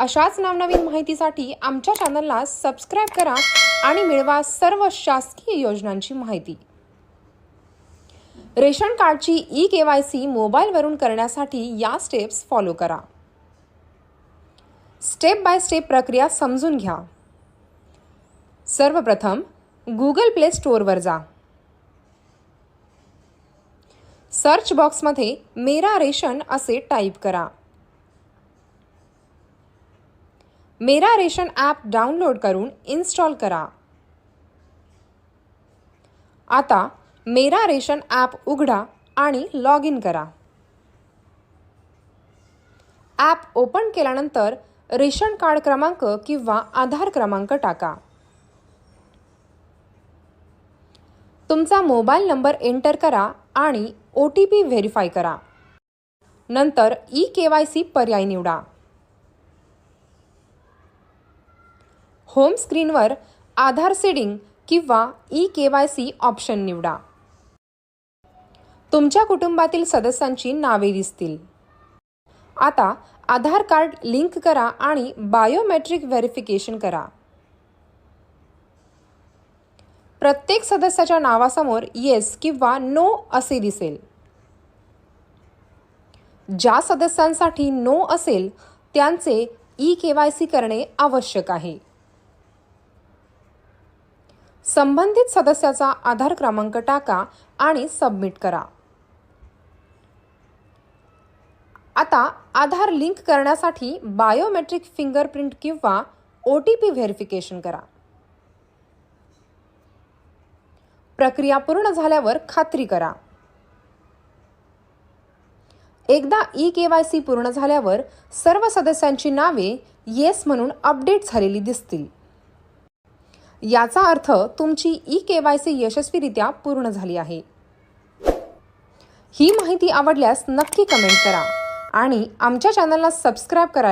अशाच नवनवीन माहितीसाठी आमच्या चॅनलला सबस्क्राईब करा आणि मिळवा सर्व शासकीय योजनांची माहिती. रेशन कार्डची ई के वाय सी मोबाईलवरून करण्यासाठी या स्टेप्स फॉलो करा. स्टेप बाय स्टेप प्रक्रिया समजून घ्या. सर्वप्रथम गुगल प्ले स्टोअरवर जा. सर्च बॉक्समध्ये मेरा रेशन असे टाईप करा. मेरा रेशन ॲप डाउनलोड करून इन्स्टॉल करा. आता मेरा रेशन ॲप उघडा आणि लॉग इन करा. ॲप ओपन केल्यानंतर रेशन कार्ड क्रमांक किंवा आधार क्रमांक टाका. तुमचा मोबाईल नंबर एंटर करा आणि ओ टी पी व्हेरीफाय करा. नंतर ई के वाय सी पर्याय निवडा. होम स्क्रीनवर आधार सीडिंग किंवा E K Y C option निवडा. तुमच्या कुटुंबातील सदस्यांची नावे दिसतील. आता आधार कार्ड लिंक करा आणि बायोमेट्रिक व्हेरिफिकेशन करा. प्रत्येक सदस्याच्या नावासमोर येस किंवा नो असे दिसेल. ज्या सदस्यांसाठी नो असेल त्यांचे ई के वाय सी करणे आवश्यक आहे. संबंधित सदस्याचा आधार क्रमांक टाका आणि सबमिट करा. आता आधार लिंक करण्यासाठी बायोमेट्रिक फिंगरप्रिंट किंवा ओ टी पी व्हेरिफिकेशन करा. प्रक्रिया पूर्ण झाल्यावर खात्री करा. एकदा ई के वाय सी पूर्ण झाल्यावर सर्व सदस्यांची नावे येस म्हणून अपडेट झालेली दिसतील. याचा अर्थ तुमची ई के वाय सी यशस्वीरित्या पूर्ण झाली आहे. ही माहिती आवडल्यास नक्की कमेंट करा आणि आमच्या चॅनलला सबस्क्राईब करा